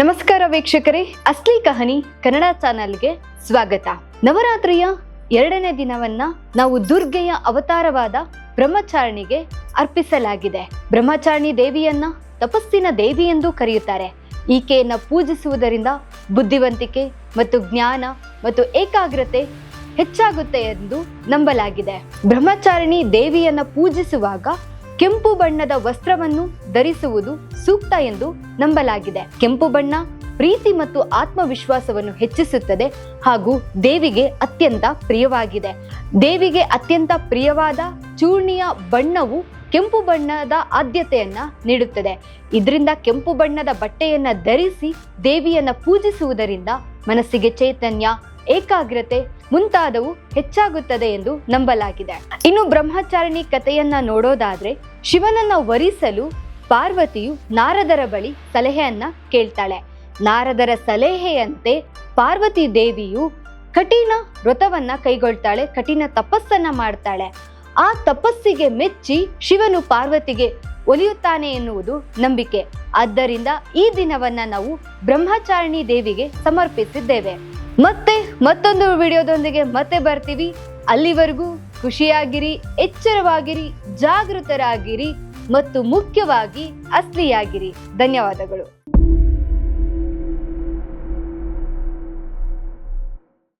ನಮಸ್ಕಾರ ವೀಕ್ಷಕರೇ, ಅಸ್ಲಿ ಕಹನಿ ಕನ್ನಡ ಚಾನೆಲ್ಗೆ ಸ್ವಾಗತ. ನವರಾತ್ರಿಯ ಎರಡನೇ ದಿನವನ್ನ ನಾವು ದುರ್ಗೆಯ ಅವತಾರವಾದ ಬ್ರಹ್ಮಚಾರಿಣಿಗೆ ಅರ್ಪಿಸಲಾಗಿದೆ. ಬ್ರಹ್ಮಚಾರಿಣಿ ದೇವಿಯನ್ನ ತಪಸ್ಸಿನ ದೇವಿ ಎಂದು ಕರೆಯುತ್ತಾರೆ. ಈಕೆಯನ್ನ ಪೂಜಿಸುವುದರಿಂದ ಬುದ್ಧಿವಂತಿಕೆ ಮತ್ತು ಜ್ಞಾನ ಮತ್ತು ಏಕಾಗ್ರತೆ ಹೆಚ್ಚಾಗುತ್ತೆ ಎಂದು ನಂಬಲಾಗಿದೆ. ಬ್ರಹ್ಮಚಾರಿಣಿ ದೇವಿಯನ್ನ ಪೂಜಿಸುವಾಗ ಕೆಂಪು ಬಣ್ಣದ ವಸ್ತ್ರವನ್ನು ಧರಿಸುವುದು ಸೂಕ್ತ ಎಂದು ನಂಬಲಾಗಿದೆ. ಕೆಂಪು ಬಣ್ಣ ಪ್ರೀತಿ ಮತ್ತು ಆತ್ಮವಿಶ್ವಾಸವನ್ನು ಹೆಚ್ಚಿಸುತ್ತದೆ ಹಾಗೂ ದೇವಿಗೆ ಅತ್ಯಂತ ಪ್ರಿಯವಾಗಿದೆ. ದೇವಿಗೆ ಅತ್ಯಂತ ಪ್ರಿಯವಾದ ಚೂರ್ಣಿಯ ಬಣ್ಣವು ಕೆಂಪು ಬಣ್ಣದ ಆದ್ಯತೆಯನ್ನ ನೀಡುತ್ತದೆ. ಇದರಿಂದ ಕೆಂಪು ಬಣ್ಣದ ಬಟ್ಟೆಯನ್ನ ಧರಿಸಿ ದೇವಿಯನ್ನ ಪೂಜಿಸುವುದರಿಂದ ಮನಸ್ಸಿಗೆ ಚೈತನ್ಯ ಏಕಾಗ್ರತೆ ಮುಂತಾದವು ಹೆಚ್ಚಾಗುತ್ತದೆ ಎಂದು ನಂಬಲಾಗಿದೆ. ಇನ್ನು ಬ್ರಹ್ಮಚಾರಿಣಿ ಕಥೆಯನ್ನ ನೋಡೋದಾದ್ರೆ ಶಿವನನ್ನ ವರಿಸಲು ಪಾರ್ವತಿಯು ನಾರದರ ಬಳಿ ಸಲಹೆಯನ್ನ ಕೇಳ್ತಾಳೆ. ನಾರದರ ಸಲಹೆಯಂತೆ ಪಾರ್ವತಿ ದೇವಿಯು ಕಠಿಣ ವ್ರತವನ್ನ ಕೈಗೊಳ್ತಾಳೆ, ಕಠಿಣ ತಪಸ್ಸನ್ನ ಮಾಡ್ತಾಳೆ. ಆ ತಪಸ್ಸಿಗೆ ಮೆಚ್ಚಿ ಶಿವನು ಪಾರ್ವತಿಗೆ ಒಲಿಯುತ್ತಾನೆ ಎನ್ನುವುದು ನಂಬಿಕೆ. ಆದ್ದರಿಂದ ಈ ದಿನವನ್ನ ನಾವು ಬ್ರಹ್ಮಚಾರಿಣಿ ದೇವಿಗೆ ಸಮರ್ಪಿಸಿದ್ದೇವೆ. ಮತ್ತೆ ಮತ್ತೊಂದು ವಿಡಿಯೋದೊಂದಿಗೆ ಮತ್ತೆ ಬರ್ತೀವಿ. ಅಲ್ಲಿವರೆಗೂ ಖುಷಿಯಾಗಿರಿ ಎಚ್ಚರವಾಗಿರಿ ಜಾಗೃತರಾಗಿರಿ ಮತ್ತು ಮುಖ್ಯವಾಗಿ ಅಸ್ಲಿಯಾಗಿರಿ ಧನ್ಯವಾದಗಳು.